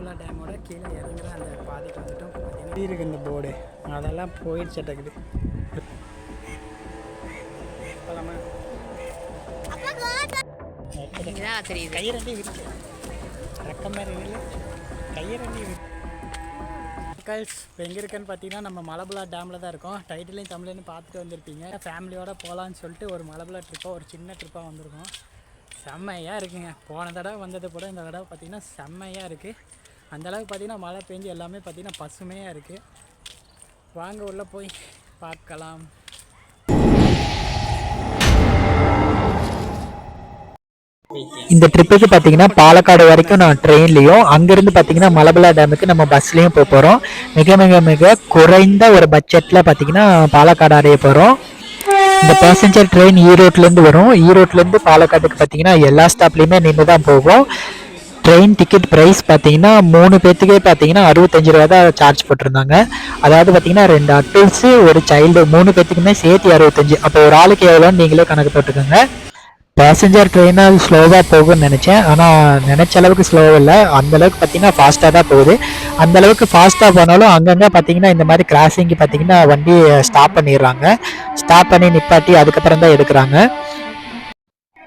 மலபுலா டேமோட கீழே இறங்குற அந்த பாதைக்கு வந்துட்டோம். பார்த்தீங்கன்னா இருக்கு இந்த போர்டு அதெல்லாம் போயிடுச்சட்டக்குது போலாமா இதான் தெரியுது. கையிரண்டி விரிச்சு ரெக்க மாதிரி இல்லை. கையிரண்டி விரி மக்கள்ஸ் இப்போ எங்கே இருக்குன்னு பார்த்தீங்கன்னா நம்ம மலபுலா டேமில் தான் இருக்கோம். டைட்டிலையும் தமிழ்லையும் பார்த்துட்டு வந்திருப்பீங்க. ஃபேமிலியோட போகலான்னு சொல்லிட்டு ஒரு மலபுலா ட்ரிப்பாக ஒரு சின்ன ட்ரிப்பாக வந்திருக்கோம். செம்மையாக இருக்குங்க. போன தடவை வந்தது கூட இந்த தடவை பார்த்தீங்கன்னா செம்மையாக இருக்குது அந்தளவுக்கு பார்த்தீங்கன்னா மழை பெஞ்சு எல்லாமே பார்த்தீங்கன்னா பசுமையாக இருக்குது வாங்க உள்ளே போய் பார்க்கலாம். இந்த ட்ரிப்புக்கு பார்த்தீங்கன்னா பாலக்காடு வரைக்கும் நான் ட்ரெயின்லையும் அங்கேருந்து பார்த்தீங்கன்னா மலபலா டேமுக்கு நம்ம பஸ்லேயும் போக போகிறோம் மிக மிக மிக குறைந்த ஒரு பட்ஜெட்டில் பார்த்தீங்கன்னா பாலக்காடு அடைய போகிறோம் இந்த பேசஞ்சர் ட்ரெயின் ஈரோட்லேருந்து வரும். ஈரோட்லேருந்து பாலக்காட்டுக்கு பார்த்தீங்கன்னா எல்லா ஸ்டாப்லேயுமே நின்று தான் போகும். ட்ரெயின் டிக்கெட் ப்ரைஸ் பார்த்தீங்கன்னா மூணு பேர்த்துக்கே பார்த்தீங்கன்னா அறுபத்தஞ்சு ரூபா தான் சார்ஜ் போட்டிருந்தாங்க. அதாவது பார்த்தீங்கன்னா ரெண்டு அட்டல்ஸு ஒரு சைல்டு மூணு பேர்த்துக்குமே சேர்த்து அறுபத்தஞ்சு. அப்போ ஒரு ஆளுக்கு எவ்வளோன்னு நீங்களே கணக்கு போட்டுக்கோங்க. பேசஞ்சர் ட்ரெயினாக ஸ்லோவாக போகும்னு நினச்சேன். ஆனால் நினச்ச அளவுக்கு ஸ்லோவாக இல்லை. அந்தளவுக்கு பார்த்தீங்கன்னா ஃபாஸ்ட்டாக தான் போகுது. அந்த அளவுக்கு ஃபாஸ்ட்டாக போனாலும் அங்கங்கே பார்த்தீங்கன்னா இந்த மாதிரி கிராசிங்கு பார்த்தீங்கன்னா வண்டி ஸ்டாப் பண்ணிடுறாங்க. ஸ்டாப் பண்ணி நிப்பாட்டி அதுக்கப்புறம் தான் எடுக்கிறாங்க.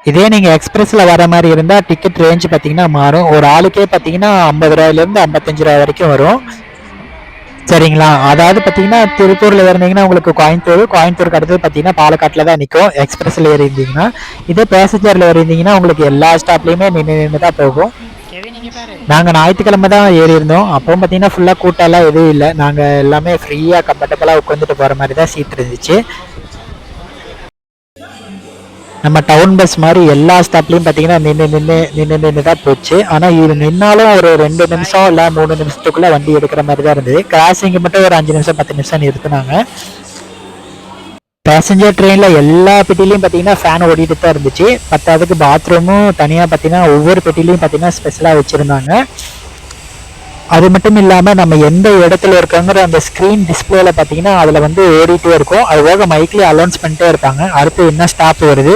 இதே நீங்கள் எக்ஸ்பிரஸில் வர மாதிரி இருந்தால் டிக்கெட் ரேஞ்ச் பார்த்தீங்கன்னா மாறும். ஒரு ஆளுக்கே பார்த்தீங்கன்னா ஐம்பது ரூபாயிலேருந்து ஐம்பத்தஞ்சு ரூபா வரைக்கும் வரும். சரிங்களா? அதாவது பார்த்தீங்கன்னா திருப்பூரில் இருந்தீங்கன்னா உங்களுக்கு கோயம்புத்தூர் கோயம்புத்தூருக்கு அடுத்தது பார்த்தீங்கன்னா பாலக்காட்டில் தான் நிற்கும் எக்ஸ்பிரஸில் ஏறி இருந்தீங்கன்னா. இதே பேசஞ்சரில் இருந்தீங்கன்னா உங்களுக்கு எல்லா ஸ்டாப்லேயுமே நின்று நின்று தான் போகும். நாங்கள் ஞாயிற்றுக்கிழமை தான் ஏறி இருந்தோம். அப்போ பார்த்தீங்கன்னா ஃபுல்லாக கூட்டம்லாம் எதுவும் இல்லை. நாங்கள் எல்லாமே ஃப்ரீயாக கம்ஃபர்டபுளாக உட்காந்துட்டு போகிற மாதிரி தான் சீட் இருந்துச்சு. நம்ம டவுன் பஸ் மாதிரி எல்லா ஸ்டாப்லேயும் பார்த்தீங்கன்னா நின்று நின்று நின்று நின்று தான் போச்சு. ஆனால் இது நின்னாலும் ஒரு ரெண்டு நிமிஷம் இல்லை மூணு நிமிஷத்துக்குள்ளே வண்டி எடுக்கிற மாதிரி தான் இருந்தது. கிராசிங்கு மட்டும் ஒரு அஞ்சு நிமிஷம் பத்து நிமிஷம் நிறுத்தினாங்க. பேசஞ்சர் ட்ரெயினில் எல்லா பெட்டிலையும் பார்த்தீங்கன்னா ஃபேன் ஓடிட்டு தான் இருந்துச்சு. பத்தாவதுக்கு பாத்ரூமும் தனியாக பார்த்தீங்கன்னா ஒவ்வொரு பெட்டிலையும் பார்த்தீங்கன்னா ஸ்பெஷலாக வச்சுருந்தாங்க. அது மட்டும் இல்லாமல் நம்ம எந்த இடத்துல இருக்கோங்கிற அந்த ஸ்க்ரீன் டிஸ்பிளேல பார்த்தீங்கன்னா அதில் வந்து ஓடிட்டே இருக்கும். அது போக மைக்லேயே அலௌன்ஸ் பண்ணிட்டே இருப்பாங்க. அடுத்து என்ன ஸ்டாப் வருது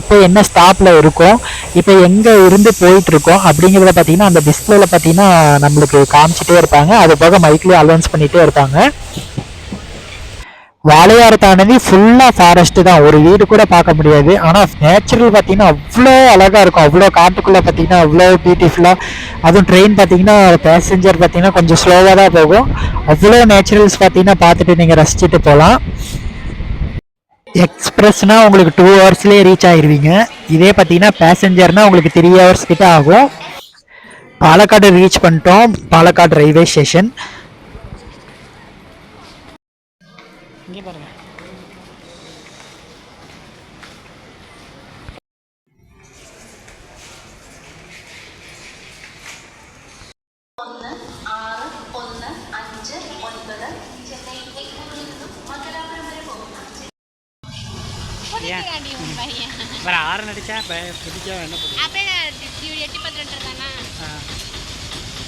இப்போ என்ன ஸ்டாப்பில் இருக்கோம் இப்போ எங்கே இருந்து போயிட்டு இருக்கோம் அப்படிங்கிறத பார்த்தீங்கன்னா அந்த டிஸ்பிளேல பார்த்தீங்கன்னா நம்மளுக்கு காமிச்சிட்டே இருப்பாங்க. அது போக மைக்லேயே அலௌன்ஸ் பண்ணிகிட்டே இருப்பாங்க. வாழையாறு தாண்டி ஃபுல்லாக ஃபாரஸ்ட் தான். ஒரு வீடு கூட பார்க்க முடியாது. ஆனால் நேச்சுரல் பார்த்தீங்கன்னா அவ்வளோ அழகாக இருக்கும். அவ்வளோ காட்டுக்குள்ளே பார்த்தீங்கன்னா அவ்வளோ பியூட்டிஃபுல்லாக அதுவும் ட்ரெயின் பார்த்தீங்கன்னா பேசஞ்சர் பார்த்தீங்கன்னா கொஞ்சம் ஸ்லோவாக தான் போகும். அவ்வளோ நேச்சுரல்ஸ் பார்த்தீங்கன்னா பார்த்துட்டு நீங்கள் ரசிச்சுட்டு போகலாம். எக்ஸ்பிரஸ்னால் உங்களுக்கு டூ ஹவர்ஸ்லேயே ரீச் ஆயிருவீங்க. இதே பார்த்தீங்கன்னா பேசஞ்சர்னால் உங்களுக்கு த்ரீ ஹவர்ஸ் கிட்டே ஆகும். பாலக்காடு ரீச் பண்ணிட்டோம். பாலக்காடு ரயில்வே ஸ்டேஷன் ஏன் வேற ஆறு நடிச்சா இப்போ பிடிச்சா என்ன பண்ணும் அப்பே எட்டி பத்து தானா?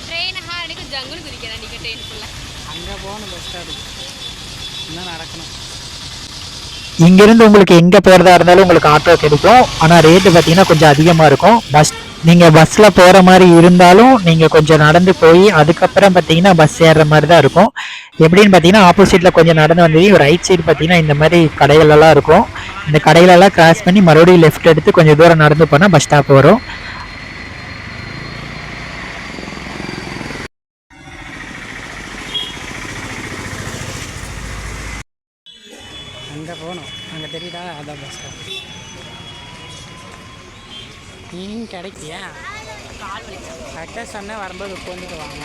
ட்ரெயின் ஹாரனுக்கு ஜங்குள் குதிக்கிறேன் நீங்கள் ட்ரெயினுக்குள்ள அங்கே போகணும் பஸ் ஸ்டாண்டுக்கு இன்னும் நடக்கணும். இங்கிருந்து உங்களுக்கு எங்கே போகிறதா இருந்தாலும் உங்களுக்கு ஆட்டோ கிடைக்கும். ஆனால் ரேட்டு பார்த்தீங்கன்னா கொஞ்சம் அதிகமாக இருக்கும். பஸ் நீங்கள் பஸ்ஸில் போகிற மாதிரி இருந்தாலும் நீங்கள் கொஞ்சம் நடந்து போய் அதுக்கப்புறம் பார்த்தீங்கன்னா பஸ் ஏறுற மாதிரி தான் இருக்கும். எப்படின்னு பார்த்தீங்கன்னா ஆப்போசிட்டில் கொஞ்சம் நடந்து வந்தது ரைட் சைடு பார்த்தீங்கன்னா இந்த மாதிரி கடைகள் எல்லாம் இருக்கும். இந்த கடைகளெல்லாம் கிராஸ் பண்ணி மறுபடியும் லெஃப்ட் எடுத்து கொஞ்சம் தூரம் நடந்து போனால் பஸ் ஸ்டாப் வரும். அங்கே போகணும். அங்கே தெரியுதா? அதான் பஸ் ஸ்டாப் நீயும் கிடைக்கியா கரெக்டாக சொன்னேன் வரும்போது உட்காந்துட்டு வாங்க.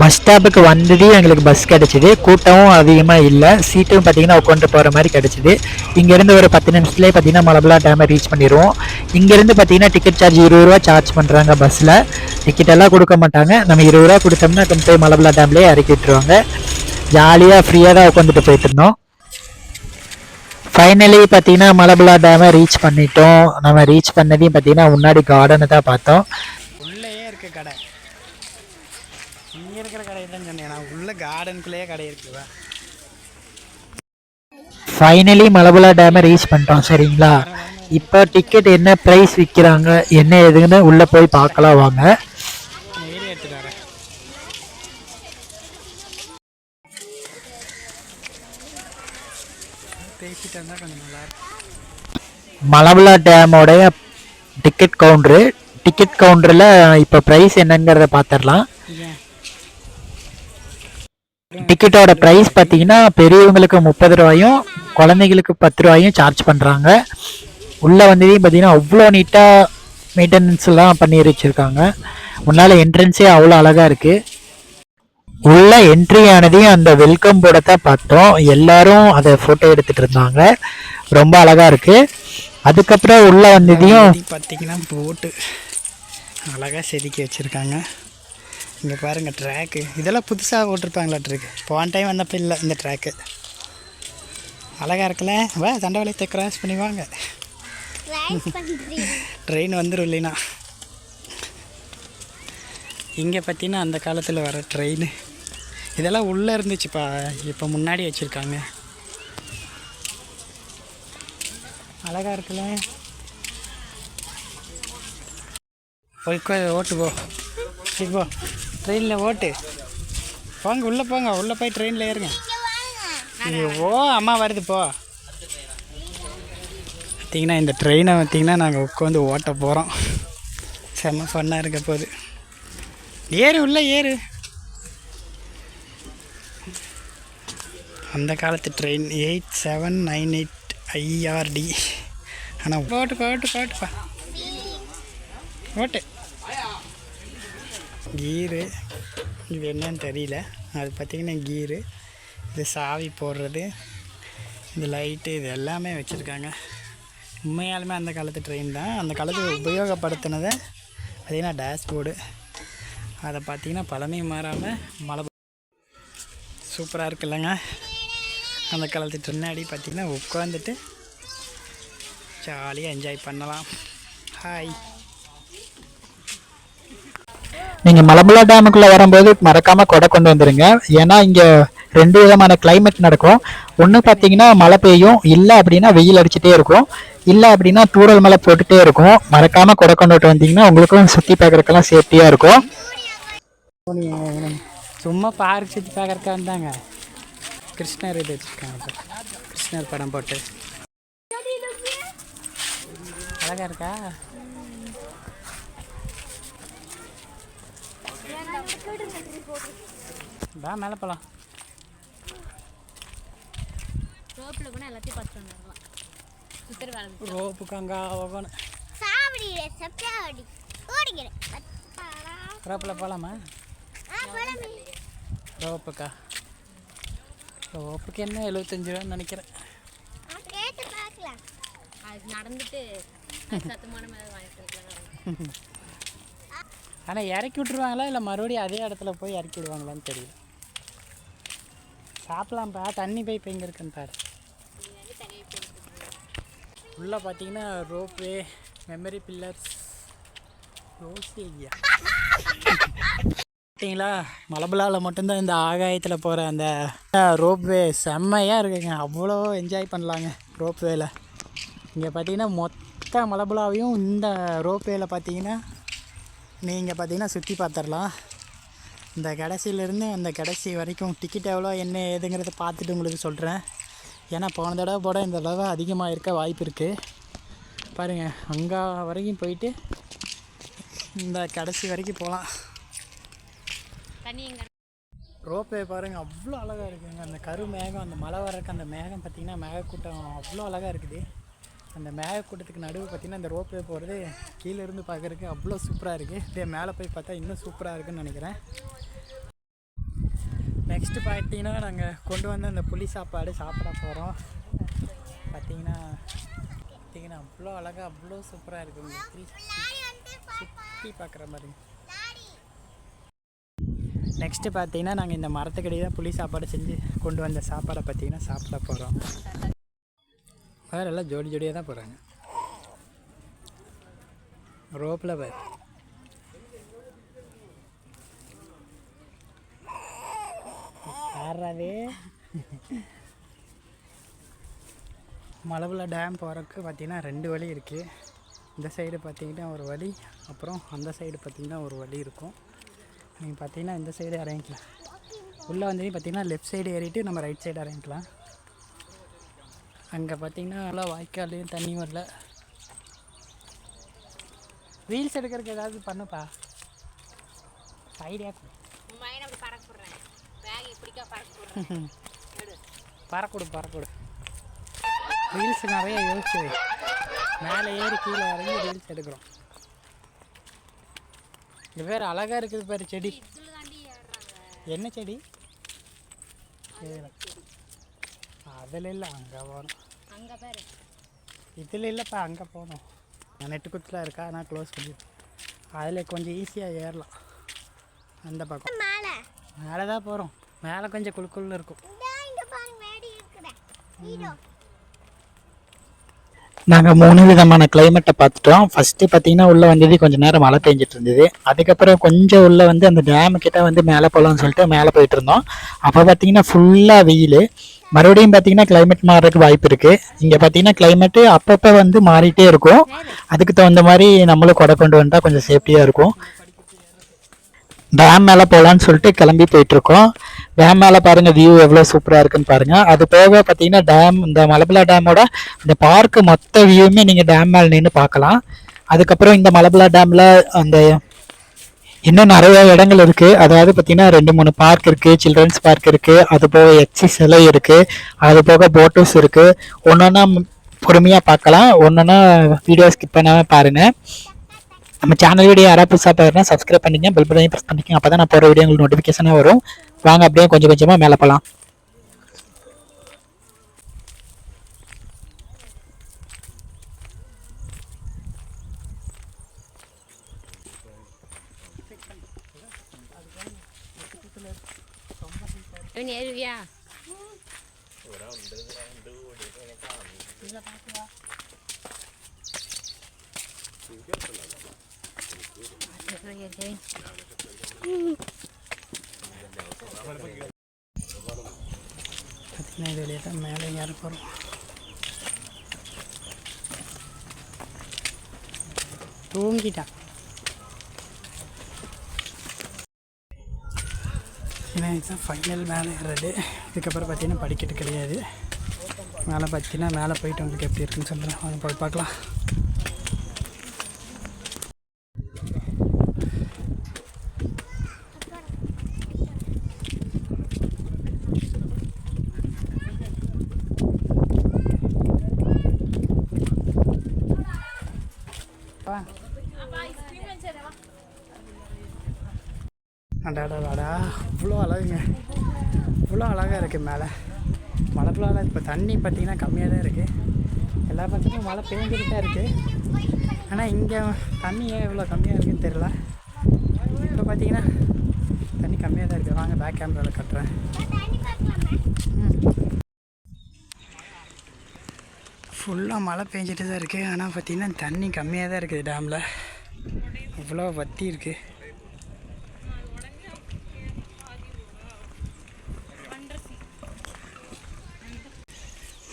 பஸ் ஸ்டாப்புக்கு வந்ததே எங்களுக்கு பஸ் கிடச்சிது. கூட்டமும் அதிகமாக இல்லை. சீட்டும் பார்த்தீங்கன்னா உட்காந்து போகிற மாதிரி கிடச்சிது. இங்கேருந்து ஒரு பத்து நிமிஷத்துலேயே பார்த்தீங்கன்னா மலபலா டேமை ரீச் பண்ணிடுவோம் இங்கேருந்து பார்த்தீங்கன்னா டிக்கெட் சார்ஜ் இருபது ரூபா சார்ஜ் பண்ணுறாங்க பஸ்ஸில் டிக்கெட்டெல்லாம் கொடுக்க மாட்டாங்க. நம்ம இருபது ரூபா கொடுத்தோம்னா கொண்டு போய் மலபலா டேம்லேயே இறக்கி விட்டுருவாங்க. ஜாலியாக ஃப்ரீயாக தான் உட்காந்துட்டு போயிட்டு இருந்தோம். ஃபைனலி பார்த்தீங்கன்னா மலபலா டேமை ரீச் பண்ணிட்டோம். நம்ம ரீச் பண்ணதையும் பார்த்தீங்கன்னா முன்னாடி கார்டனை தான் பார்த்தோம் உள்ளேயே இருக்கு கடை இங்கே இருக்கிற கடை தான் சொன்னேன் நான் உள்ள கார்டனுக்குள்ளேயே கடை இருக்குவா ஃபைனலி மலபுலா டேமை ரீச் பண்ணிட்டோம் சரிங்களா? இப்போ டிக்கெட் என்ன ப்ரைஸ் விற்கிறாங்க என்ன எதுன்னு உள்ளே போய் பார்க்கலாம் வாங்க. மலபுலா டேமோடைய டிக்கெட் கவுண்டரு டிக்கெட் கவுண்டரில் இப்போ ப்ரைஸ் என்னங்கிறத பார்த்துடலாம் ஏன் டிக்கெட்டோட ப்ரைஸ் பார்த்தீங்கன்னா பெரியவங்களுக்கு முப்பது ரூபாயும் குழந்தைங்களுக்கு பத்து ரூபாயும் சார்ஜ் பண்ணுறாங்க உள்ளே வந்ததையும் பார்த்தீங்கன்னா அவ்வளோ நீட்டாக மெயின்டெனன்ஸ்லாம் பண்ணி வச்சுருக்காங்க. முன்னால் என்ட்ரன்ஸே அவ்வளோ அழகாக இருக்குது உள்ள என்ட்ரி ஆனதையும் அந்த வெல்கம் போர்டை தான் பார்த்தோம். எல்லாரும் அதை ஃபோட்டோ எடுத்துகிட்டு இருந்தாங்க. ரொம்ப அழகாக இருக்குது அதுக்கப்புறம் உள்ளே வந்ததையும் பார்த்தீங்கன்னா போட்டு அழகாக செதுக்கி வச்சுருக்காங்க. இங்கே பாருங்கள் ட்ராக்கு இதெல்லாம் புதுசாக போட்டிருப்பாங்களாட்ருக்கு போன டைம் வந்தப்போ இல்லை இந்த ட்ராக்கு அழகாக இருக்குல்ல? வா தண்டவாளத்தை கிராஸ் பண்ணி வாங்க. ட்ரெயின் வந்துடும் இல்லைனா இங்கே பார்த்தீங்கன்னா அந்த காலத்தில் வர ட்ரெயின் இதெல்லாம் உள்ளே இருந்துச்சுப்பா. இப்போ முன்னாடி வச்சுருக்காங்க. அழகாக இருக்குல்ல? போய் ஓட்டு போ. போ. ட்ரெயினில் ஓட்டு. போங்க உள்ளே போங்க உள்ளே போய் ட்ரெயினில் ஏறுங்க. ஐயோ, ஓ அம்மா வருது போ. பார்த்தீங்கன்னா இந்த ட்ரெயினை பார்த்தீங்கன்னா நாங்கள் உட்காந்து ஓட்ட போகிறோம் செம்ம ஃபன்னாக இருக்க போகுது. ஏறு உள்ளே ஏறு. அந்த காலத்து train eight seven nine eight IRT ஆனால் போட்டு போட்டு போட்டுப்பா ஓட்டு. கீரு. இது என்னன்னு தெரியல. அது பார்த்திங்கன்னா கீரு. இது சாவி போடுறது. இந்த லைட்டு. இது எல்லாமே வச்சுருக்காங்க. உண்மையாலுமே அந்த காலத்து ட்ரெயின் தான். அந்த காலத்து உபயோகப்படுத்தினதை பார்த்திங்கன்னா டேஷ்போர்டு. அதை பார்த்திங்கன்னா பழமையும் மாறாமல் மலை சூப்பராக இருக்குல்லங்க. அந்த காலத்து முன்னாடி பார்த்திங்கன்னா உட்காந்துட்டு ஜாலியாக என்ஜாய் பண்ணலாம். ஹாய் நீங்கள் மலம்புலா டேமுக்குள்ளே வரும்போது மறக்காமல் கொடை கொண்டு வந்துடுங்க ஏன்னா இங்கே ரெண்டு விதமான கிளைமேட் நடக்கும். ஒன்று பார்த்தீங்கன்னா மழை பெய்யும். இல்லை அப்படின்னா வெயில் அடிச்சுட்டே இருக்கும். இல்லை அப்படின்னா தூரல் மழை போட்டுகிட்டே இருக்கும். மறக்காமல் கொடை கொண்டுட்டு வந்தீங்கன்னா உங்களுக்கும் சுற்றி பார்க்குறதுக்கெல்லாம் சேஃப்டியாக இருக்கும். சும்மா பார்க் சுற்றி பார்க்குறக்க வந்தாங்க. கிருஷ்ணர் இது வச்சுருக்காங்க கிருஷ்ணர் படம் போட்டு. அழகாக இருக்கா? வா மேலே போகலாம் ரோப்பில் போனால் எல்லாத்தையும் பார்த்துட்டு வந்துடலாம். சுத்தர வேலை ரோப்புக்கு அங்கே சாவடி சப்டாவடி ஓடிக்கிறேன். ரோப்பில் போகலாமா ஆ போலாமே. ரோப்புக்கா? ரோப்புக்கு என்ன எழுபத்தஞ்சு ரூபான்னு நினைக்கிறேன். நடந்துட்டு சத்தமான மேலே வாங்கிட்டு ஆனால் இறக்கி விட்ருவாங்களா இல்லை மறுபடியும் அதே இடத்துல போய் இறக்கி விடுவாங்களான்னு தெரியல. சாப்பிடலாம்ப்பா தண்ணி பைப் எங்கே இருக்குன்னு பாரு. உள்ளே பார்த்தீங்கன்னா ரோப்வே மெமரி பில்லர்ஸ் ரோசி பார்த்தீங்களா மலபுலாவில் மட்டும்தான் இந்த ஆகாயத்தில் போகிற அந்த ரோப்வே செம்மையாக இருக்குங்க. அவ்வளோ என்ஜாய் பண்ணலாங்க ரோப்வேயில் இங்கே பார்த்தீங்கன்னா மொத்த மலபுலாவையும் இந்த ரோப்வேல பார்த்தீங்கன்னா நீங்கள் பார்த்தீங்கன்னா சுற்றி பார்த்துடலாம் இந்த கடைசியிலேருந்து அந்த கடைசி வரைக்கும் டிக்கெட் எவ்வளோ என்ன ஏதுங்கிறத பார்த்துட்டு உங்களுக்கு சொல்கிறேன் ஏன்னா போன தடவை போட இந்த தடவை அதிகமாக இருக்க வாய்ப்பு இருக்குது பாருங்கள் அங்கே வரைக்கும் போயிட்டு இந்த கடைசி வரைக்கும் போகலாம். ரோப்வே பாருங்கள் அவ்வளோ அழகாக இருக்குங்க. அந்த கரு மேகம் அந்த மழை வரக்கு அந்த மேகம் பார்த்திங்கன்னா மேகக்கூட்டம் அவ்வளோ அழகாக இருக்குது. அந்த மேகக்கூட்டத்துக்கு நடுவு பார்த்திங்கன்னா அந்த ரோப்வே போகிறது கீழே இருந்து பார்க்குறதுக்கு அவ்வளோ சூப்பராக இருக்குது. இதே மேலே போய் பார்த்தா இன்னும் சூப்பராக இருக்குன்னு நினைக்கிறேன். நெக்ஸ்ட்டு பார்த்தீங்கன்னா நாங்கள் கொண்டு வந்த அந்த புளி சாப்பாடு சாப்பிட போகிறோம். பார்த்தீங்கன்னா பார்த்தீங்கன்னா அவ்வளோ அழகாக அவ்வளோ சூப்பராக இருக்குங்க சுற்றி பார்க்குற மாதிரி. நெக்ஸ்ட்டு பார்த்தீங்கன்னா நாங்கள் இந்த மரத்துக்கடியே தான் புளி சாப்பாடு செஞ்சு கொண்டு வந்த சாப்பாடை பார்த்தீங்கன்னா சாப்பிட போகிறோம். வேறு எல்லாம் ஜோடி ஜோடியாக தான் போகிறாங்க ரோப்பில் பாரு. யாராவே மலபுல டேம் போகிறதுக்கு பார்த்தீங்கன்னா ரெண்டு வழி இருக்குது இந்த சைடு பார்த்திங்கன்னா ஒரு வழி அப்புறம் அந்த சைடு பார்த்திங்கன்னா ஒரு வழி இருக்கும். நீங்கள் பார்த்தீங்கன்னா இந்த சைடு இறங்கிக்கலாம் உள்ளே வந்து பார்த்தீங்கன்னா லெஃப்ட் சைடு ஏறிட்டு நம்ம ரைட் சைடு இறங்கிக்கலாம் அங்கே பார்த்தீங்கன்னா நல்லா வாய்க்கால்லையும் தண்ணி வரல. ரீல்ஸ் எடுக்கிறதுக்கு ஏதாவது பண்ணுப்பா. ஐடியா பறக்கூடு பறக்கூடு. ரீல்ஸ் நிறைய யோசிச்சு. மேலே ஏறி கீழே இறங்கி ரீல்ஸ் எடுக்கிறோம். இது பேர் அழகாக இருக்குது பாரு செடி. என்ன செடி? அதில் இல்லை அங்கே போகணும் அங்கே பாரு. இதில் இல்லைப்பா அங்கே போகணும். நெட்டு குத்தில் இருக்கா? ஆனால் க்ளோஸ் பண்ணி அதில் கொஞ்சம் ஈஸியாக ஏறலாம். அந்த பக்கம். மேலே. மேலே தான் போகிறோம் மேலே கொஞ்சம் குழுக்குள்ள இருக்கும். நாங்கள் மூணு விதமான கிளைமேட்டை பார்த்துட்டோம். ஃபஸ்ட்டு பார்த்தீங்கன்னா உள்ளே வந்தது கொஞ்சம் நேரம் மழை பெஞ்சிட்டு இருந்தது. அதுக்கப்புறம் கொஞ்சம் உள்ளே வந்து அந்த டேமு கிட்ட வந்து மேலே போகலான்னு சொல்லிட்டு மேலே போயிட்டு இருந்தோம். அப்போ பார்த்தீங்கன்னா ஃபுல்லாக வெயில். மறுபடியும் பார்த்தீங்கன்னா கிளைமேட் மாறுறதுக்கு வாய்ப்பு இருக்குது இங்கே பார்த்தீங்கன்னா கிளைமேட்டு அப்பப்போ வந்து மாறிட்டே இருக்கும். அதுக்கு தகுந்த மாதிரி நம்மளும் கொடை கொண்டு வந்தால் கொஞ்சம் சேஃப்டியாக இருக்கும். டேம் மேலே போகலான்னு சொல்லிட்டு கிளம்பி போயிட்டுருக்கோம். டேம் மேலே பாருங்கள் வியூ எவ்வளோ சூப்பராக இருக்குன்னு பாருங்கள் அது போக பார்த்தீங்கன்னா டேம் இந்த மலபலா டேமோட இந்த பார்க்கு மொத்த வியூவுமே நீங்கள் டேம் மேலே நின்று பார்க்கலாம். அதுக்கப்புறம் இந்த மலபலா டேமில் அந்த இன்னும் நிறைய இடங்கள் இருக்கு. அதாவது பார்த்தீங்கன்னா ரெண்டு மூணு பார்க் இருக்கு. சில்ட்ரன்ஸ் பார்க் இருக்கு. அது போக எச்சி சிலை இருக்கு. அது போக போட்டோஸ் இருக்கு. ஒன்னொன்னா பொறுமையாக பார்க்கலாம். ஒன்னொன்னா வீடியோ ஸ்கிப் பண்ணாமல் பாருங்க. நம்ம சேனல் வீடியோ யாராவது புதுசாக பாருன்னா சப்ஸ்கிரைப் பண்ணிங்க பெல் பட்டனையும் ப்ரெஸ் பண்ணிக்கங்க. அப்போ தான் நான் போகிற வீடியோ உங்களுக்கு நோட்டிஃபிகேஷனாக வரும். வாங்க அப்படியே கொஞ்சம் கொஞ்சமாக மேலே போகலாம் நீ ஏறுவியா பார்த்தீங்கன்னா இது வழியாக தான் மேலே ஏற போகிறோம் தூங்கிட்டான் ஏன்னா இதுதான் ஃபைனல் மேலே ஏறுறது இதுக்கப்புறம் பார்த்தீங்கன்னா படிக்கட்டு கிடையாது மேலே பார்த்தீங்கன்னா மேலே போயிட்டு உங்களுக்கு எப்படி இருக்குன்னு சொல்கிறேன் வாங்க போய் பார்க்கலாம். வா. அடாடாடா இவ்வளோ அழகுங்க. இவ்வளோ அழகாக இருக்குது மேலே. ஃபுல்லாக இப்போ தண்ணி பார்த்தீங்கன்னா கம்மியாக தான் இருக்குது எல்லா பக்கத்துலையும் மழை பெஞ்சிட்டு தான் இருக்குது ஆனால் இங்கே தண்ணி ஏன் இவ்வளோ கம்மியாக இருக்குன்னு தெரில இப்போ பார்த்தீங்கன்னா தண்ணி கம்மியாக தான் இருக்குது வாங்க பேக் கேமராவில் கட்டுறேன். ஃபுல்லாக மழை பெஞ்சிட்டு தான் இருக்குது ஆனால் பார்த்திங்கன்னா தண்ணி கம்மியாக தான் இருக்குது டேமில் இவ்வளோ வத்தி இருக்குது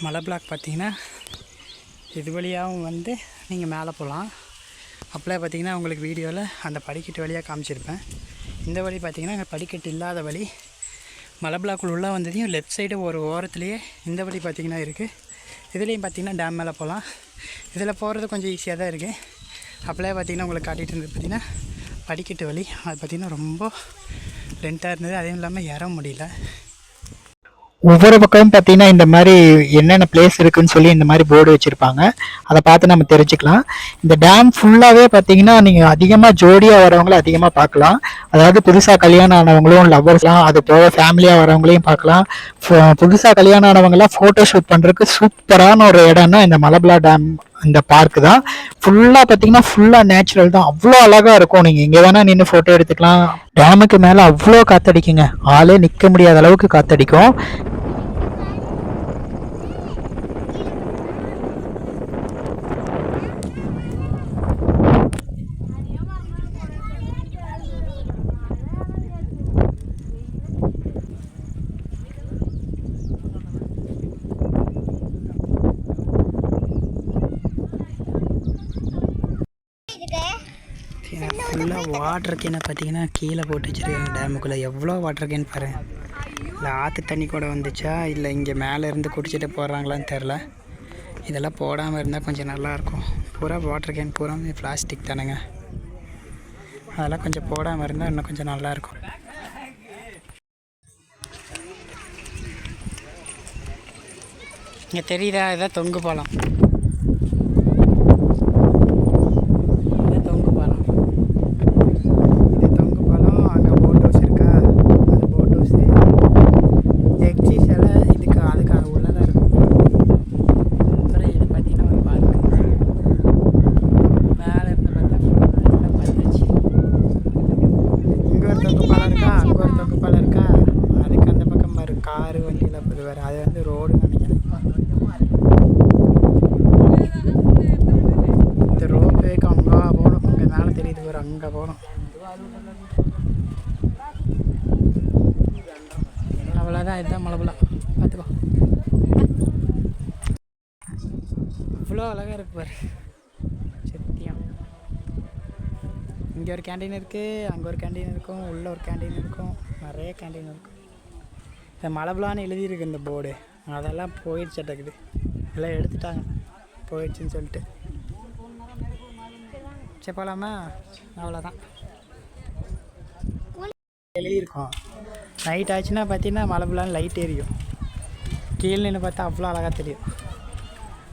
மலை பிளாக் பார்த்தீங்கன்னா இது வழியாகவும் வந்து நீங்கள் மேலே போகலாம். அப்போலாம் பார்த்தீங்கன்னா உங்களுக்கு வீடியோவில் அந்த படிக்கட்டு வழியாக காமிச்சிருப்பேன். இந்த வழி பார்த்திங்கன்னா அங்கே படிக்கட்டு இல்லாத வழி. மலை பிளாக்குள் உள்ளே வந்ததையும் லெஃப்ட் சைடு ஒரு ஓரத்துலேயே இந்த வழி பார்த்தீங்கன்னா இருக்குது இதுலேயும் பார்த்தீங்கன்னா டேம் மேலே போகலாம். இதில் போகிறது கொஞ்சம் ஈஸியாக தான் இருக்குது அப்போலே பார்த்தீங்கன்னா உங்களுக்கு காட்டிகிட்டு இருந்தது பார்த்தீங்கன்னா படிக்கட்டு வழி. அது பார்த்தீங்கன்னா ரொம்ப லென்த்தாக இருந்தது. அதுவும் இல்லாமல் ஏற முடியல. ஒவ்வொரு பக்கமும் பார்த்தீங்கன்னா இந்த மாதிரி என்னென்ன பிளேஸ் இருக்குன்னு சொல்லி இந்த மாதிரி போர்டு வச்சுருப்பாங்க. அதை பார்த்து நம்ம தெரிஞ்சுக்கலாம். இந்த டேம் ஃபுல்லாகவே பார்த்தீங்கன்னா நீங்கள் அதிகமாக ஜோடியாக வரவங்கள அதிகமாக பார்க்கலாம். அதாவது புதுசாக கல்யாணம் ஆனவங்களும் லவ்வர்ஸ்லாம் அது போக ஃபேமிலியாக வரவங்களையும் பார்க்கலாம். புதுசாக கல்யாணம் ஆனவங்களாம் ஃபோட்டோ ஷூட் பண்ணுறதுக்கு சூப்பரான ஒரு இடம்னா இந்த மலபலா டேம் இந்த பார்க் தான். ஃபுல்லாக பார்த்தீங்கன்னா ஃபுல்லாக நேச்சுரல் தான். அவ்வளோ அழகாக இருக்கும். நீங்கள் எங்கே வேணால் நின்று ஃபோட்டோ எடுத்துக்கலாம். டேமுக்கு மேலே அவ்வளோ காத்தடிக்குங்க. ஆளே நிற்க முடியாத அளவுக்கு காத்தடிக்கும் இருக்கு ஃபுல்லாக வாட்டர் கேனை பார்த்தீங்கன்னா கீழே போட்டு வச்சுருக்காங்க டேமுக்குள்ளே எவ்வளோ வாட்டர் கேன் பாரு இல்லை ஆற்று தண்ணி கூட வந்துச்சா இல்லை இங்கே மேலே இருந்து குடிச்சிட்டு போடுறாங்களான்னு தெரில இதெல்லாம் போடாமல் இருந்தால் கொஞ்சம் நல்லாயிருக்கும் பூரா வாட்டர் கேன் பூரா பிளாஸ்டிக் தானேங்க அதெல்லாம் கொஞ்சம் போடாமல் இருந்தால் இன்னும் கொஞ்சம் நல்லாயிருக்கும் இங்கே தெரியுதா? இதான் தொங்கு பழம் இதான் தொங்கு பாலம் இது தொங்கு பாலம் அங்கே போட் ஹவுஸ் இருக்கா அது போட் ஹவுஸ் எக்ஸி சிலை இதுக்கு அதுக்கு அது உள்ளதாக இருக்கும் அப்புறம் இது பார்த்தீங்கன்னா ஒரு பார்க்கு மேலே இருந்து பார்த்தா ஃபுல்லாக பார்த்தாச்சு இங்கே ஒரு தொங்கு பாலம் இருக்கா அங்கே ஒரு தொங்கு பாலம் இருக்கா அதுக்கு அந்த பக்கம் பாரு காரு வண்டியில் போது வேறு அது வந்து ரோடுன்னு நினைக்கிறேன் இந்த ரோப்வேக்கு அங்கே போகணும் அங்கே மேலே தெரியுது ஒரு அங்கே போகணும் தான் இதுதான் மலைபுலா பார்த்துக்கோ. இவ்வளோ அழகாக இருக்கு பாரு. சத்தியம். இங்கே ஒரு கேண்டீன் இருக்குது அங்கே ஒரு கேண்டீன் இருக்கும் உள்ளே ஒரு கேண்டீன் இருக்கும் நிறைய கேண்டீன் இருக்கும். இந்த மலைபுலான்னு எழுதியிருக்கு இந்த போர்டு அதெல்லாம் போயிடுச்சு இருக்குது எல்லாம் எடுத்துட்டாங்க. போயிடுச்சுன்னு சொல்லிட்டு. சரி போகலாமா அவ்வளோதான் எழுதியிருக்கோம். நைட் ஆச்சுன்னா பார்த்தீங்கன்னா மலைபுலான்னு லைட் எரியும். கீழே நின்று பார்த்தா அவ்வளோ அழகாக தெரியும்.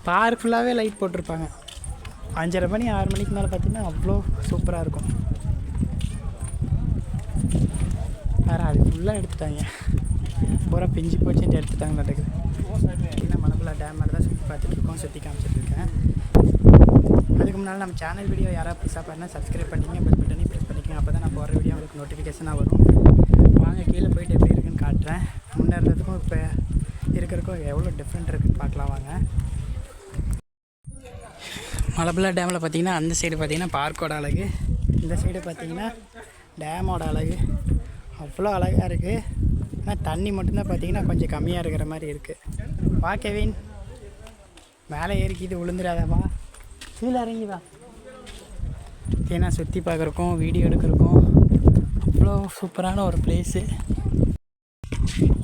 பார்க் ஃபுல்லாகவே லைட் போட்டிருப்பாங்க. அஞ்சரை மணி ஆறு மணிக்கு மேலே பார்த்தீங்கன்னா அவ்வளோ சூப்பராக இருக்கும். வேறு அது ஃபுல்லாக எடுத்துட்டாங்க. பூரா பிஞ்சு போச்சுட்டு எடுத்துட்டாங்க நடக்குது பார்த்தீங்கன்னா மலபுலா டேம் மேலே தான் சுற்றி பார்த்துட்ருக்கோம் சுற்றி காமிச்சிட்ருக்கேன் அதுக்கு முன்னால் நம்ம சேனல் வீடியோ யாராவது புதுசாக பாருன்னா சப்ஸ்கிரைப் பண்ணிங்க பெல் பட்டனையும் ப்ரெஸ் பண்ணிக்கோங்க. அப்போ தான் நான் போகிற வீடியோ உங்களுக்கு நோட்டிஃபிகேஷனாக வரும். வாங்க கீழே போயிட்டு எப்படி இருக்குன்னு காட்டுறேன். முன்னே இருந்ததுக்கும் இப்போ இருக்கிறதுக்கும் எவ்வளோ டிஃப்ரெண்ட் இருக்குன்னு பார்க்கலாம் வாங்க. மலபுலா டேமில் பார்த்தீங்கன்னா அந்த சைடு பார்த்தீங்கன்னா பார்க்கோட அழகு. இந்த சைடு பார்த்தீங்கன்னா டேமோட அழகு. அவ்வளோ அழகாக இருக்குது ஆனால் தண்ணி மட்டும்தான் பார்த்தீங்கன்னா கொஞ்சம் கம்மியாக இருக்கிற மாதிரி இருக்குது வா கெவின். மேலே ஏறிக்கிது விழுந்துடாதவா கீழே இறங்கி வா. ஏன்னா சுற்றி பார்க்குறக்கும் வீடியோ எடுக்கிறக்கும் அவ்வளோ சூப்பரான ஒரு பிளேஸு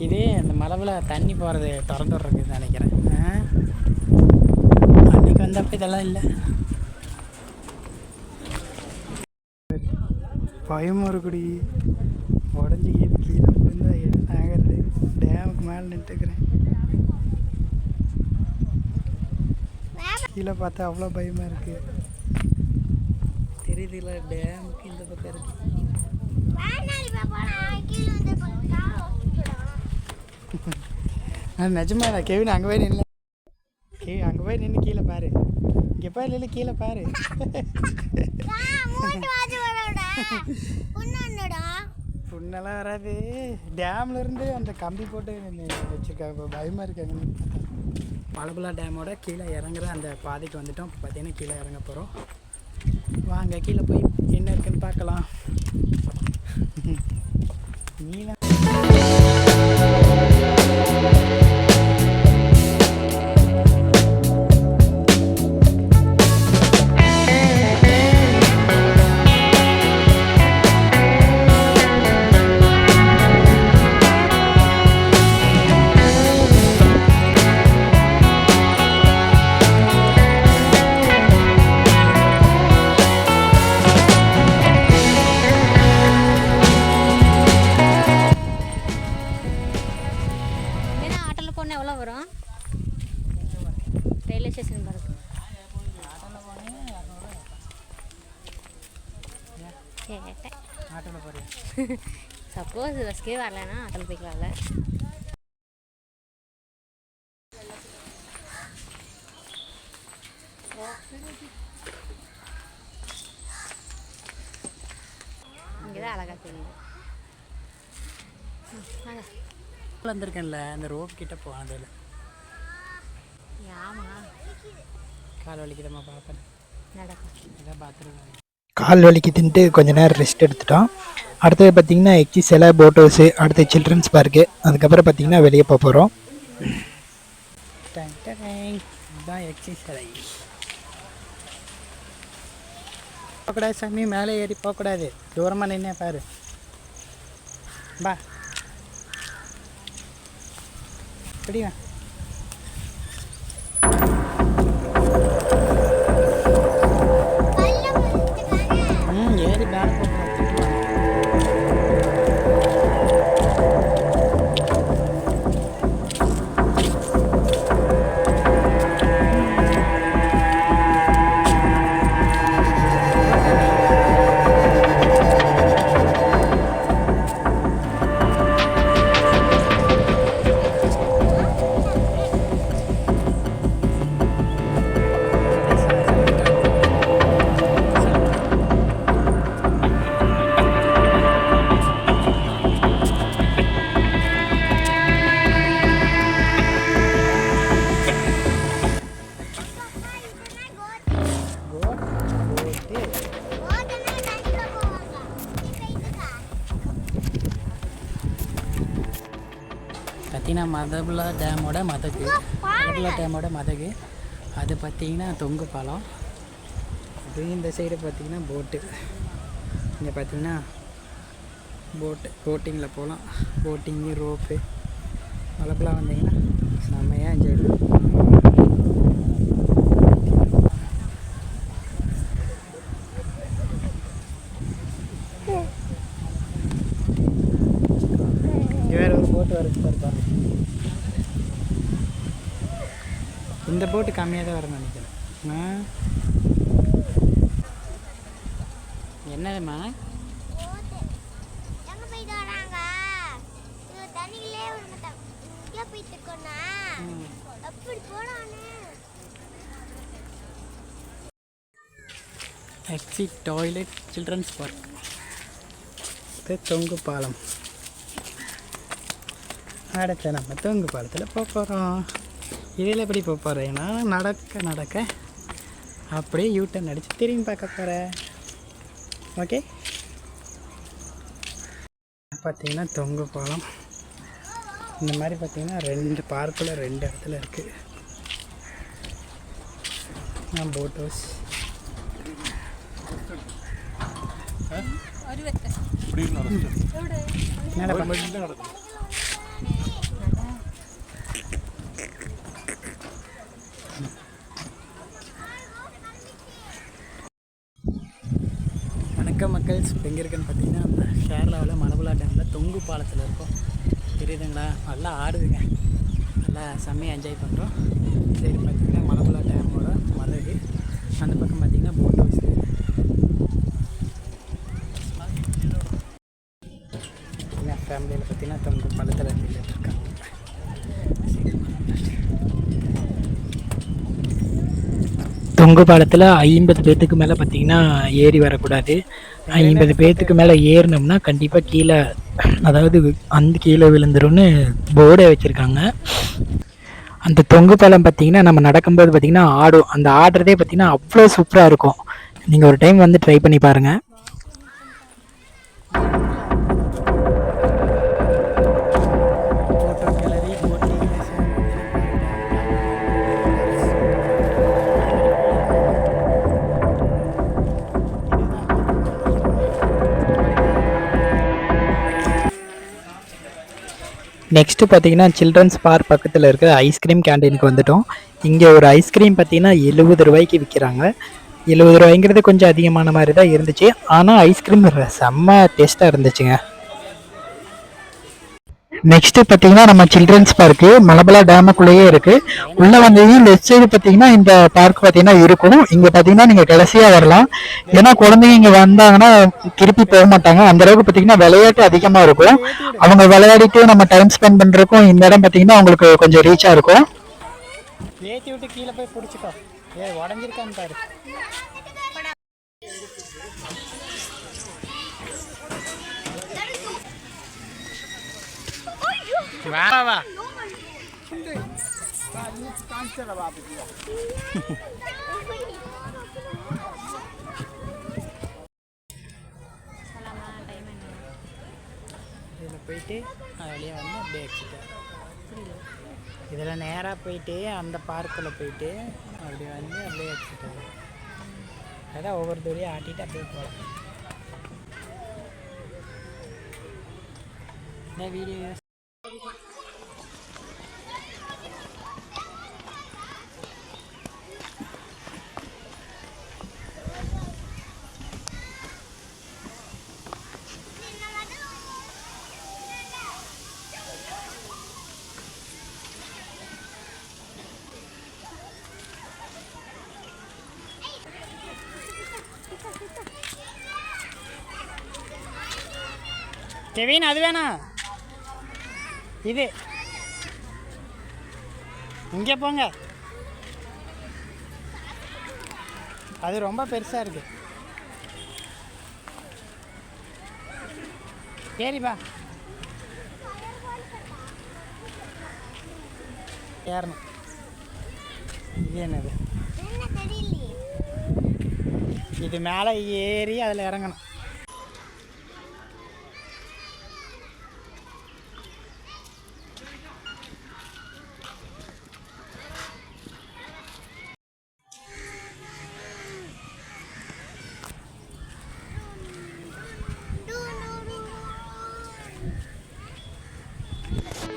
இதே அந்த மலவில் தண்ணி போகிறது திறந்து விட்றதுக்கு நினைக்கிறேன். ஆ? அன்னைக்கு வந்தப்போ இதெல்லாம் இல்லை. பயமாக இருக்குடி. உடஞ்சி கீழே கீழே விழுந்தா என்ன ஆகிறது? டேமுக்கு மேலே நின்றுக்கிறேன் கீழே பார்த்தா அவ்வளோ பயமாக இருக்குது தெரியுதுல டேமுக்கு இந்த பக்கம் இருக்குது நிஜமா நான் கேவின் அங்கே போய் நின்று கே அங்கே போய் நின்று கீழே பாரு. இங்கே போய் இல்லை கீழே பாரு. புண்ணெல்லாம் வராது. டேம்ல இருந்து அந்த கம்பி போட்டு வச்சுருக்காங்க. இப்போ பயமாக இருக்காங்க பலபுலா டேமோட கீழே இறங்குற அந்த பாதைக்கு வந்துட்டோம். இப்போ பார்த்தீங்கன்னா கீழே இறங்க போகிறோம் வாங்க கீழே போய் என்ன இருக்குன்னு பார்க்கலாம். இங்கே தான் அழகாக தெரியுது வந்திருக்கேன்ல அந்த ரோப் கிட்ட போனதில்லை கால் வலிக்குதம்மா பார்ப்பேன் இதான் பார்த்துருக்கேன் கால் வலிக்குதுன்ட்டு கொஞ்ச நேரம் ரெஸ்ட் எடுத்துட்டோம். அடுத்தது பார்த்தீங்கன்னா எக்ஸி சிலை போட் ஹவுஸு அடுத்து சில்ட்ரன்ஸ் பார்க்கு அதுக்கப்புறம் பார்த்தீங்கன்னா வெளியே போக போகிறோம் இதுதான் எக்ஸி சிலை. போகக்கூடாது சாமி மேலே ஏறி போகக்கூடாது. தூரமாக நின்னே பாரு. பா அப்படியா ம் ஏறி மேலே போகணும். டேமோட மதகு. மதபுலா டேமோட மதகு. அது பார்த்தீங்கன்னா தொங்கு பாலம் இது இந்த சைடு பார்த்தீங்கன்னா போட்டு இங்கே பார்த்தீங்கன்னா போட்டு போட்டிங்கில் போகலாம் போட்டிங்கு ரோப்பு மலப்புலாம் வந்தீங்கன்னா செம்மையாக என்ஜாய் பண்ணலாம் இங்க வேற ஒரு போட்டு வருது பாருப்பா இந்த போட்டு கம்மியாக தான் வரும்னு நினைக்கிறேன் ஆ? என்னதும்மா போட்டு எங்க போயிட்டு வராங்க இது தண்ணியிலே ஒரு மட்டம் இங்கே போயிட்டு இருக்கோம்னா. எப்படி போனானே எக்ஸிட் டாய்லெட் சில்ட்ரன்ஸ் பார்க் இது தொங்கு பாலம். அடுத்து நம்ம தொங்கு பாலத்தில் போக போகிறோம் இதில் எப்படி போக போகிறேன்னா நடக்க நடக்க அப்படியே யூட்டன் அடித்து திரும்பி பார்க்க போகிறேன் ஓகே பார்த்தீங்கன்னா தொங்கு பாலம் இந்த மாதிரி பார்த்தீங்கன்னா ரெண்டு பார்க்கில் ரெண்டு இடத்துல இருக்குது போட் ஹவுஸ் என்னடா ஃப்ரெண்ட்ஸ் இப்போ எங்கே இருக்குன்னு பார்த்தீங்கன்னா நம்ம கேரளாவில் மலபுலா டேமில் தொங்கு பாலத்தில் இருக்கோம். தெரியுதுங்களா? நல்லா ஆடுதுங்க. நல்லா செம்மையாக என்ஜாய் பண்ணுறோம் சரி பார்த்தீங்கன்னா மலபுலா டேமோட மலகு. அந்த பக்கம் பார்த்திங்கன்னா போட் ஹவுஸ் எங்கள் ஃபேமிலியில் பார்த்தீங்கன்னா தொங்கு பாலத்தில் இருக்காங்க. தொங்கு பாலத்தில் ஐம்பது பேர்த்துக்கு மேலே பார்த்திங்கன்னா ஏறி வரக்கூடாது. ஐம்பது பேர்த்துக்கு மேலே ஏறினோம்னா கண்டிப்பாக கீழே அதாவது அந்த கீழே விழுந்துரும்னு போர்டே வச்சுருக்காங்க. அந்த தொங்கு பாலம் பார்த்தீங்கன்னா நம்ம நடக்கும்போது பார்த்தீங்கன்னா ஆடும் அந்த ஆடுறதே பார்த்தீங்கன்னா அவ்வளோ சூப்பராக இருக்கும். நீங்கள் ஒரு டைம் வந்து ட்ரை பண்ணி பாருங்கள் நெக்ஸ்ட்டு பார்த்தீங்கன்னா சில்ட்ரன்ஸ் பார்க் பக்கத்தில் இருக்கிற ஐஸ்கிரீம் கேண்டீனுக்கு வந்துட்டோம். இங்கே ஒரு ஐஸ்கிரீம் பார்த்தீங்கன்னா எழுபது ரூபாய்க்கு விற்கிறாங்க எழுபது ரூபாய்ங்கிறது கொஞ்சம் அதிகமான மாதிரி தான் இருந்துச்சு ஆனால் ஐஸ்கிரீம் செம்ம டேஸ்ட்டாக இருந்துச்சுங்க. நெக்ஸ்ட் பார்த்தீங்கன்னா நம்ம சில்ட்ரன்ஸ் பார்க்கு மலபலா டேமுக்குள்ளேயே இருக்கு. உள்ள வந்தீங்கன்னா லெஃப்ட் சைடு பார்த்தீங்கன்னா இந்த பார்க் பார்த்தீங்கன்னா இருக்கும். இங்க பார்த்தீங்கன்னா நீங்க கடைசியா வரலாம். ஏன்னா குழந்தைங்க இங்க வந்தாங்கன்னா திருப்பி போக மாட்டாங்க. அந்த அளவுக்கு பார்த்தீங்கன்னா விளையாட்டு அதிகமா இருக்கும். அவங்க விளையாடிட்டு நம்ம டைம் ஸ்பெண்ட் பண்றதுக்கும் இந்த இடம் பார்த்தீங்கன்னா உங்களுக்கு கொஞ்சம் ரீச்சா இருக்கும். ஏத்தி விட்டு கீழே போய் பிடிச்சிக்கோ. ஏ உடஞ்சிருக்கான்னு பாரு. வா வா இதில் போயிட்டு வெளியே வந்து அப்படியே எக்ஸிட் இதில் நேராக போயிட்டு அந்த பார்க்கில் போயிட்டு அப்படி வந்து அப்படியே எக்ஸிட் ஆகும் அதான் ஒவ்வொரு தூரையும் ஆட்டிட்டு அப்படியே போகலாம். என்ன வீடியோ கெவின் அது வேணாம் இது. இங்கே போங்க. அது ரொம்ப பெருசாக இருக்கு. சரிப்பா ஏறணும். இது என்னது? இது மேலே ஏறி அதில் இறங்கணும்.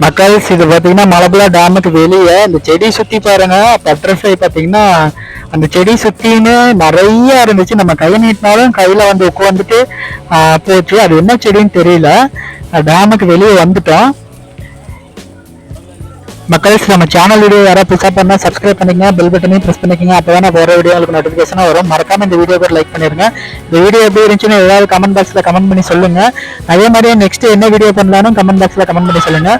மக்கள்ஸ் இது பார்த்தீங்கன்னா மலபுலா டேமுக்கு வெளியே இந்த செடி சுற்றி பாருங்க. பட்டர்ஃப்ளை பார்த்தீங்கன்னா அந்த செடி சுற்றின்னு நிறைய இருந்துச்சு. நம்ம கை நீட்டினாலும் கையில் வந்து உட்காந்துட்டு போச்சு. அது என்ன செடின்னு தெரியல. டேமுக்கு வெளியே வந்துட்டோம். மக்கள்ஸ் நம்ம சேனல் வீடியோ யாராவது புதுசாக பண்ணால் சப்ஸ்கிரைப் பண்ணிக்கங்க பெல் பட்டனையும் ப்ரெஸ் பண்ணிக்கங்க. அப்போ தான் போகிற வீடியோ உங்களுக்கு நோட்டிஃபிகேஷனாக வரும். மறக்காமல் இந்த வீடியோ லைக் பண்ணிடுங்க இந்த வீடியோ எப்படி இருந்துச்சுன்னு ஏதாவது கமெண்ட் பாக்ஸில் கமெண்ட் பண்ணி சொல்லுங்கள் அதே மாதிரியே நெக்ஸ்ட் என்ன வீடியோ பண்ணலாம்னு கமெண்ட் பாக்ஸில் கமெண்ட் பண்ணி சொல்லுங்கள்